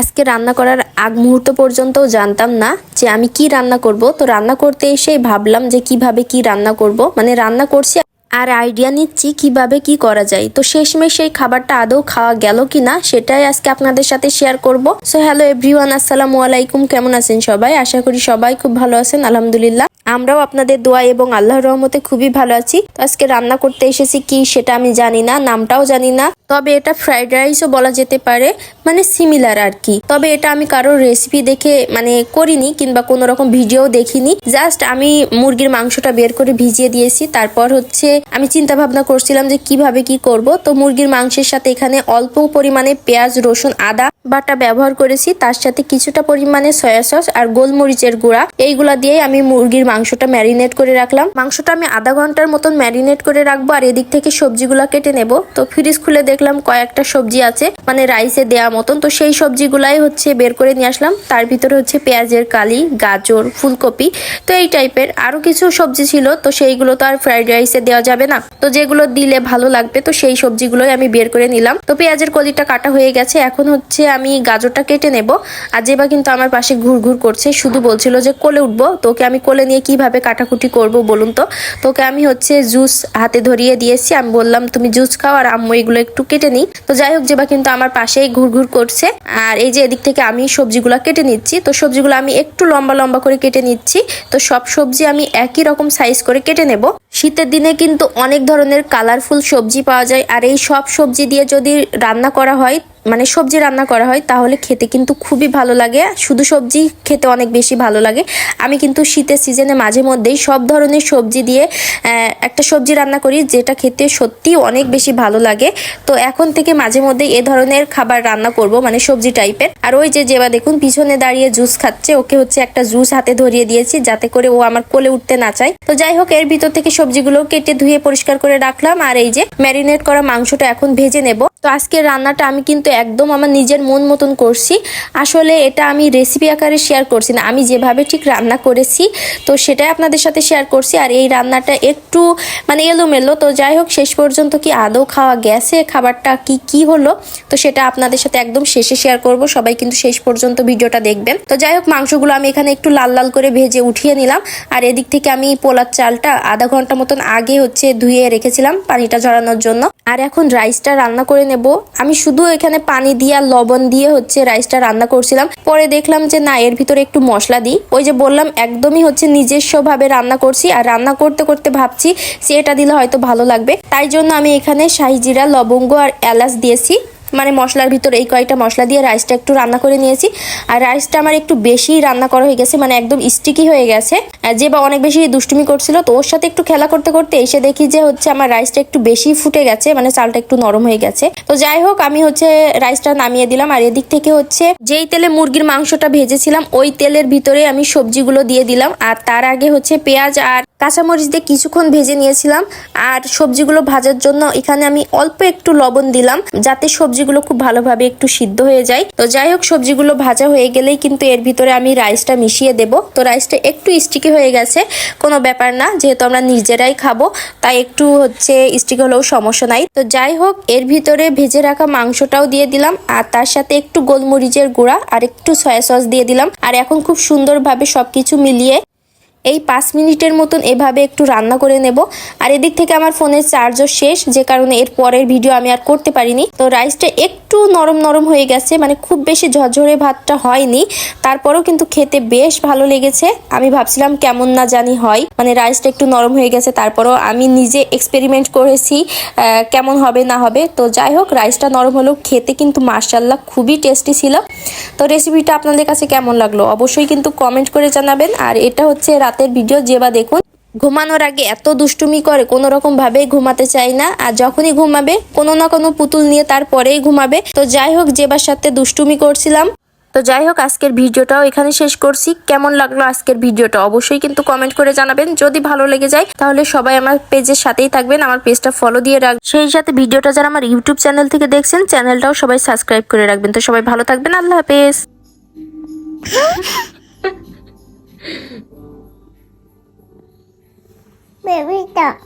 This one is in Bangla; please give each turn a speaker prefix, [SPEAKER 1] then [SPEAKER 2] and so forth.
[SPEAKER 1] আজকে রান্না করার আগ মুহূর্ত পর্যন্তও জানতাম না যে আমি কি রান্না করব। তো রান্না করতে এসেই ভাবলাম যে কীভাবে কি রান্না করব। মানে রান্না করছি আর আইডিয়া নিচ্ছি কীভাবে কি করা যায়। তো শেষমেশ সেই খাবারটা আদৌ খাওয়া গেল কিনা সেটাই আজকে আপনাদের সাথে শেয়ার করব। সো হ্যালো এভরিওয়ান আসসালামু আলাইকুম। কেমন আছেন সবাই? আশা করি সবাই খুব ভালো আছেন, আলহামদুলিল্লাহ। আমরাও আপনাদের দোয়া এবং আল্লাহর রহমতে খুবই ভালো আছি। তো আজকে রান্না করতে এসেছি কি সেটা আমি জানি না, নামটাও জানি না। তবে এটা ফ্রাইড রাইসও বলা যেতে পারে মানে সিমিলার আর কি। তবে এটা আমি কারোর রেসিপি দেখে মানে করিনি কিংবা কোনো রকম ভিডিও দেখিনি। জাস্ট আমি মুরগির মাংসটা বের করে ভিজিয়ে দিয়েছি। তারপর হচ্ছে আমি চিন্তা ভাবনা করছিলাম যে কীভাবে কি করব। তো মুরগির মাংসের সাথে এখানে অল্প পরিমাণে পেঁয়াজ, রসুন, আদা বাটা ব্যবহার করেছি। তার সাথে কিছুটা পরিমাণে সয়া সস আর গোলমরিচের গুঁড়া। এইগুলা দিয়ে আমি মুরগির মাংসটা ম্যারিনেট করে রাখলাম। মাংসটা আমি আধা ঘণ্টার মতন ম্যারিনেট করে রাখব আর এদিক থেকে সবজিগুলা কেটে নেব। তো ফ্রিজ খুলে দেখলাম কয়েকটা সবজি আছে মানে রাইসে দেওয়া মতন। তো সেই সবজিগুলাই হচ্ছে বের করে নিয়ে আসলাম। তার ভিতরে হচ্ছে পেঁয়াজের কালি, গাজর, ফুলকপি, তো এই টাইপের আরও কিছু সবজি ছিল। তো সেইগুলো তো আর ফ্রাইড রাইসে দেওয়া যাবে না। তো যেগুলো দিলে ভালো লাগবে, তো সেই সবজিগুলোই আমি বের করে নিলাম। তো পেঁয়াজের কলিটা কাটা হয়ে গেছে। এখন হচ্ছে আমি গাজরটা কেটে নেব। আর যেবা কিন্তু আমার পাশে ঘুর ঘুর করছে, শুধু বলছিল যে কোলে উঠবো। তোকে আমি কোলে নিয়ে কীভাবে কাটাকুটি করব বলুন তো? তোকে আমি হচ্ছে জুস হাতে ধরিয়ে দিয়েছি আমি বললাম, তুমি জুস খাও আর আম্মু এগুলো একটু কেটে নিই। তো যাই হোক যেবা কিন্তু আমার পাশেই ঘুর ঘুর করছে। আর এই যে এদিক থেকে আমি সবজিগুলো কেটে নিচ্ছি, তো সবজিগুলো আমি একটু লম্বা লম্বা করে কেটে নিচ্ছি। তো সব সবজি আমি একই রকম সাইজ করে কেটে নেব। শীতের দিনে কিন্তু অনেক ধরনের কালারফুল সবজি পাওয়া যায়। আর এই সব সবজি দিয়ে যদি রান্না করা হয় মানে সবজি রান্না করা হয়, তাহলে খেতে কিন্তু খুবই ভালো লাগে। শুধু সবজি খেতে অনেক বেশি ভালো লাগে। আমি কিন্তু শীতের সিজনে মাঝে মধ্যেই সব ধরনের সবজি দিয়ে একটা সবজি রান্না করি, যেটা খেতে সত্যি অনেক বেশি ভালো লাগে। তো এখন থেকে মাঝে মধ্যে এ ধরনের খাবার রান্না করব মানে সবজি টাইপের। আর ওই যে যেবা দেখুন, পিছনে দাঁড়িয়ে জুস খাচ্ছে, ওকে হচ্ছে একটা জুস হাতে ধরিয়ে দিয়েছি, যাতে করে ও আমার কোলে উঠতে না চায়। তো যাই হোক, এর ভিতর থেকে সবজিগুলো কেটে ধুয়ে পরিষ্কার করে রাখলাম, আর এই যে ম্যারিনেট করা মাংসটা এখন ভেজে নেব। তো আজকের রান্নাটা আমি কিন্তু একদম আমার নিজের মন মতন করছি। আসলে এটা আমি রেসিপি আকারে শেয়ার করছি না, আমি যেভাবে ঠিক রান্না করেছি। তো সেটাই আপনাদের সাথে শেয়ার করছি। আর এই রান্নাটা একটু মানে এলোমেলো। তো যাই হোক, শেষ পর্যন্ত কি আদৌ খাওয়া গেছে? খাবারটা কি কি হলো? তো সেটা আপনাদের সাথে একদম শেষে শেয়ার করব। সবাই কিন্তু শেষ পর্যন্ত ভিডিওটা দেখবেন। তো যাই হোক, মাংসগুলো আমি এখানে একটু লাল লাল করে ভেজে উঠিয়ে নিলাম। আর এদিক থেকে আমি পোলার চালটা আধা ঘণ্টা মতন আগে হচ্ছে ধুয়ে রেখেছিলাম পানিটা ঝরানোর জন্য। আর এখন রাইসটা রান্না করে নেব। আমি শুধু এখানে পানি দিয়ে লবণ দিয়ে হচ্ছে রাইসটা রান্না করছিলাম। পরে দেখলাম যে না, এর ভিতরে একটু মশলা দিই। ওই যে বললাম একদমই হচ্ছে নিজস্বভাবে রান্না করছি আর রান্না করতে করতে ভাবছি সে এটা দিলে হয়তো ভালো লাগবে। তাই জন্য আমি এখানে শাহিজিরা লবঙ্গ আর এলাচ দিয়েছি। মানে মশলার ভিতর এই কয়েকটা মশলা দিয়ে রাইসটা একটু রান্না করে নিয়েছি। আর রাইসটা আমার একটু বেশি রান্না করা হয়ে গেছে মানে একদম স্টিকি হয়ে গেছে। যে বা অনেক বেশি দুষ্টুমি করছিল, তো ওর সাথে একটু খেলা করতে করতে এসে দেখি যে হচ্ছে আমার রাইসটা একটু বেশি ফুটে গেছে মানে চালটা একটু নরম হয়ে গেছে। তো যাই হোক, আমি হচ্ছে রাইসটা নামিয়ে দিলাম। আর এদিক থেকে হচ্ছে যেই তেলে মুরগির মাংসটা ভেজেছিলাম, ওই তেলের ভিতরে আমি সবজিগুলো দিয়ে দিলাম। আর তার আগে হচ্ছে পেঁয়াজ আর কাঁচামরিচ দিয়ে কিছুক্ষণ ভেজে নিয়েছিলাম। আর সবজিগুলো ভাজার জন্য এখানে আমি অল্প একটু লবণ দিলাম, যাতে সবজিগুলো খুব ভালোভাবে একটু সিদ্ধ হয়ে যায়। তো যাই হোক, সবজিগুলো ভাজা হয়ে গেলেই কিন্তু এর ভিতরে আমি রাইসটা মিশিয়ে দেব। তো রাইসটা একটু স্টিকি হয়ে গেছে, কোনো ব্যাপার না, যেহেতু আমরা নিজেরাই খাব, তাই একটু হচ্ছে স্টিকি হলেও সমস্যা নাই। তো যাই হোক, এর ভিতরে ভেজে রাখা মাংসটাও দিয়ে দিলাম, আর তার সাথে একটু গোলমরিচের গুঁড়া আর একটু সয়া সস দিয়ে দিলাম। আর এখন খুব সুন্দরভাবে সবকিছু মিলিয়ে এই পাঁচ মিনিটের মতন এভাবে একটু রান্না করে নেব। আর এদিক থেকে আমার ফোনের চার্জও শেষ, যে কারণে এর পরের ভিডিও আমি আর করতে পারিনি। তো রাইসটা একটু নরম নরম হয়ে গেছে মানে খুব বেশি ঝরঝরে ভাতটা হয়নি। তারপরেও কিন্তু খেতে বেশ ভালো লেগেছে। আমি ভাবছিলাম কেমন না জানি হয়। মানে রাইসটা একটু নরম হয়ে গেছে, তারপরও আমি নিজে এক্সপেরিমেন্ট করেছি কেমন হবে না হবে। তো যাই হোক, রাইসটা নরম হলেও খেতে কিন্তু মার্শাল্লাহ খুবই টেস্টি ছিল। তো রেসিপিটা আপনাদের কাছে কেমন লাগল? অবশ্যই কিন্তু কমেন্ট করে জানাবেন। আর এটা হচ্ছে রাতের ভিডিও যে বা দেখুন, ঘুমানোর আগে এত দুষ্টুমি করে, কোনো রকম ভাবে ঘুমাতে চায় না। আর যখনই ঘুমাবে, কোনো না কোনো পুতুল নিয়ে তারপরেই ঘুমাবে। তো যাই হোক যেবার সাথে দুষ্টুমি করছিলাম। তো যাই হোক, আজকের ভিডিওটাও এখানে শেষ করছি। কেমন লাগল আজকের ভিডিওটা অবশ্যই কিন্তু কমেন্ট করে জানাবেন। যদি ভালো লেগে যায়, তাহলে সবাই আমার পেজের সাথেই থাকবেন। আমার পেজটা ফলো দিয়ে রাখবেন সেই সাথে ভিডিওটা যারা আমার ইউটিউব চ্যানেল থেকে দেখছেন চ্যানেলটাও সবাই সাবস্ক্রাইব করে রাখবেন। তো সবাই ভালো থাকবেন। আল্লাহ হাফেজ।
[SPEAKER 2] Baby, stop.